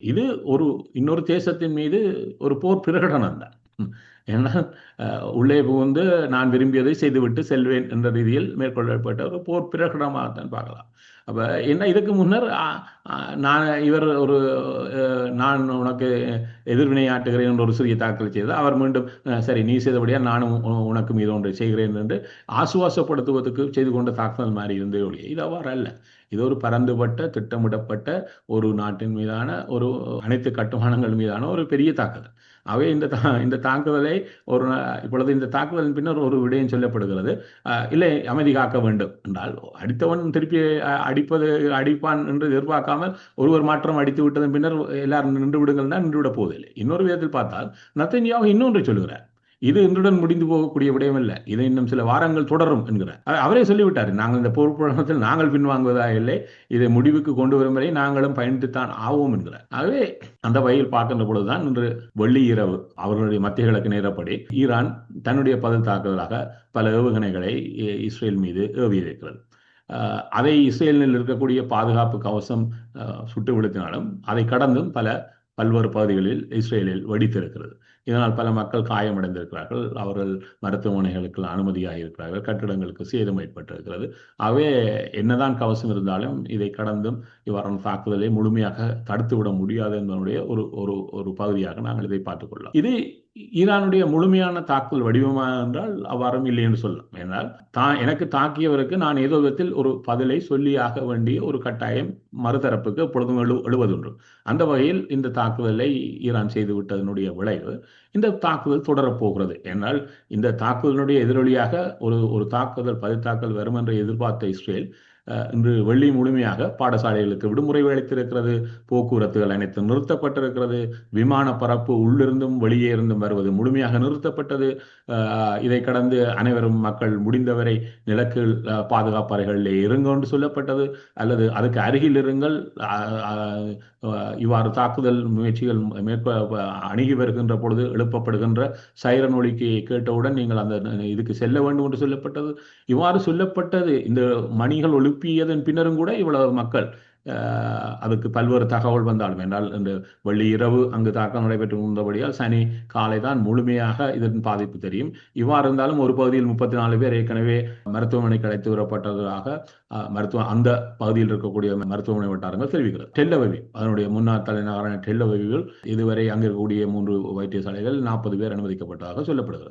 இது ஒரு இன்னொரு தேசத்தின் மீது ஒரு போர் பிரகடனம் தான். ஏன்னா உள்ளே புகுந்து நான் விரும்பியதை செய்துவிட்டு செல்வேன் என்ற ரீதியில் மேற்கொள்ளப்பட்ட ஒரு போர் பிரகடனமாக தான் பார்க்கலாம். அப்ப என்ன இதுக்கு முன்னர் நான் இவர் ஒரு நான் உனக்கு எதிர்வினை ஆட்டுகிறேன் என்ற ஒரு சிறிய தாக்கல் செய்து அவர் மீண்டும் சரி நீ செய்தபடியா நானும் உ- உனக்கு மீது ஒன்றை செய்கிறேன் என்று ஆசுவாசப்படுத்துவதற்கு செய்து கொண்ட தாக்குதல் மாதிரி இருந்தே ஒழிய இது அவ்வாறு அல்ல. இது ஒரு பரந்துபட்ட திட்டமிடப்பட்ட ஒரு நாட்டின் மீதான ஒரு அனைத்து கட்டுமானங்கள் மீதான ஒரு பெரிய தாக்குதல். அவை இந்த தா- இந்த தாக்குதலை ஒரு இப்பொழுது இந்த தாக்குதலின் பின்னர் ஒரு விடயம் சொல்லப்படுகிறது. அஹ், இல்லை அமைதி காக்க வேண்டும் என்றால் அடித்தவன் திருப்பி அஹ், அடிப்பது அடிப்பான் என்று எதிர்பார்க்காமல் ஒருவர் மாற்றம் அடித்து விட்டதன் பின்னர் எல்லாரும் நின்று விடுங்கள்னா நின்று விட போவதில்லை. இன்னொரு விதத்தில் பார்த்தால் நத்தன்யாவு இன்னொன்று சொல்லுகிறார். இது இன்றுடன் முடிந்து போகக்கூடிய விடயம் இல்லை இது இன்னும் சில வாரங்கள் தொடரும் என்கிறார் அவரே சொல்லிவிட்டார் நாங்கள் இந்த போர்ப்புழத்தில் நாங்கள் பின்வாங்குவதா இல்லை இதை முடிவுக்கு கொண்டு வரும் வரை நாங்களும் பயணித்துத்தான் ஆவோம் என்கிறார் ஆகவே அந்த வகையில் பார்க்கின்ற பொழுதுதான் இன்று வெள்ளி இரவு அவர்களுடைய மத்திய கிழக்கு நேரப்படி ஈரான் தன்னுடைய பதில் தாக்குதலாக பல ஏவுகணைகளை இ- இஸ்ரேல் மீது ஏவியிருக்கிறது. அதை இஸ்ரேலில் இருக்கக்கூடிய பாதுகாப்பு கவசம் அஹ், சுட்டு விழுத்தினாலும் அதை கடந்தும் பல பல்வேறு பகுதிகளில் இஸ்ரேலில் வெடித்திருக்கிறது. இதனால் பல மக்கள் காயமடைந்திருக்கிறார்கள். அவர்கள் மருத்துவமனைகளுக்கு அனுமதியாக இருக்கிறார்கள் கட்டிடங்களுக்கு சேதம் ஏற்பட்டிருக்கிறது. ஆகவே என்னதான் கவசம் இருந்தாலும் இதை கடந்தும் இவ்வாறான தாக்குதலை முழுமையாக தடுத்துவிட முடியாது என்பதனுடைய ஒரு ஒரு ஒரு பகுதியாக நாங்கள் இதை பார்த்துக்கொள்ளலாம் இது ஈரானுடைய முழுமையான தாக்குதல் வடிவமா என்றால் அவ்வாறும் இல்லை என்று சொல்லலாம். ஏனால் தான் எனக்கு தாக்கியவருக்கு நான் ஏதோ விதத்தில் ஒரு பதிலை சொல்லியாக வேண்டிய ஒரு கட்டாயம் மறுதரப்புக்கு எப்பொழுதும் எழு எழுவதுண்டு. அந்த வகையில் இந்த தாக்குதலை ஈரான் செய்து விட்டதனுடைய விளைவு இந்த தாக்குதல் தொடரப் போகிறது. ஏனால் இந்த தாக்குதலினுடைய எதிரொலியாக ஒரு ஒரு தாக்குதல் பதித்தாக்கல் வரும் என்று எதிர்பார்த்த இஸ்ரேல் இன்று வெள்ளி முழுமையாக பாடசாலைகளுக்கு விடுமுறை அளித்திருக்கிறது. போக்குவரத்துகள் அனைத்தும் நிறுத்தப்பட்டிருக்கிறது. விமான பரப்பு உள்ளிருந்தும் வெளியே இருந்தும் வருவது முழுமையாக நிறுத்தப்பட்டது. இதை கடந்து அனைவரும் மக்கள் முடிந்தவரை நிலக்கு பாதுகாப்பறைகளில் பாதுகாப்பு இருங்க என்று சொல்லப்பட்டது. அல்லது அதுக்கு அருகில் இருங்கள். இவ்வாறு தாக்குதல் முயற்சிகள் மேற்கொ அணுகி வருகின்ற பொழுது எழுப்பப்படுகின்ற சைரன் ஒலிக்கு கேட்டவுடன் நீங்கள் அந்த இதுக்கு செல்ல வேண்டும் என்று சொல்லப்பட்டது. இவ்வாறு சொல்லப்பட்டது. இந்த மணிகள் எழுப்பியதன் பின்னரும் கூட இவ்வளவு மக்கள் அதுக்கு பல்வேறு தகவல் வந்தாலும். என்றால் இந்த வெள்ளி இரவு அங்கு தாக்கம் நடைபெற்று இருந்தபடியால் சனி காலை தான் முழுமையாக இதன் பாதிப்பு தெரியும். இவ்வாறு இருந்தாலும் ஒரு பகுதியில் முப்பத்தி நாலு பேர் ஏற்கனவே மருத்துவமனைக்கு அழைத்து வரப்பட்டதாக அஹ், மருத்துவ அந்த பகுதியில் இருக்கக்கூடிய மருத்துவமனை வட்டாரங்கள் தெரிவிக்கிறது. டெல்லவவி அதனுடைய முன்னாள் தலைநகரான டெல்லவவியில் இதுவரை அங்கு இருக்கக்கூடிய மூன்று வைத்தியசாலைகள் நாற்பது பேர் அனுமதிக்கப்பட்டதாக சொல்லப்படுகிறது.